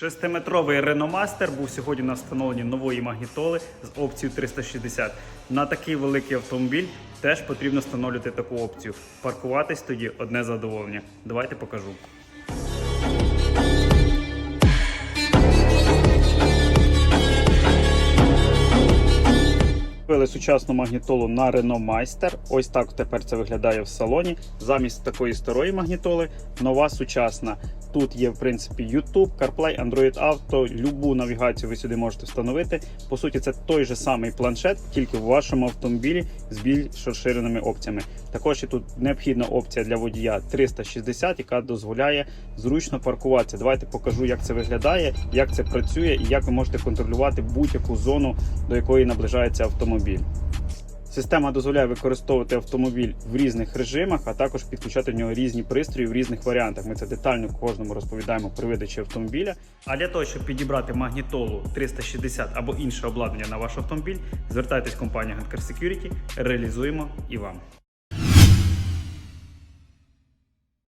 Шестиметровий Реномастер був сьогодні на встановленні нової магнітоли з опцією 360. На такий великий автомобіль теж потрібно встановлювати таку опцію. Паркуватись тоді одне задоволення. Давайте покажу. Купили сучасну магнітолу на Renault Meister. Ось так тепер це виглядає в салоні. Замість такої старої магнітоли нова сучасна. Тут є в принципі YouTube, CarPlay, Android Auto, любу навігацію ви сюди можете встановити. По суті, це той же самий планшет, тільки в вашому автомобілі з більш розширеними опціями. Також є тут необхідна опція для водія 360, яка дозволяє зручно паркуватися. Давайте покажу, як це виглядає, як це працює і як ви можете контролювати будь-яку зону, до якої наближається автомобіль. Система дозволяє використовувати автомобіль в різних режимах, а також підключати в нього різні пристрої в різних варіантах. Ми це детально кожному розповідаємо при видачі автомобіля. А для того, щоб підібрати магнітолу 360 або інше обладнання на ваш автомобіль, звертайтесь в компанію Handcar Security, реалізуємо і вам.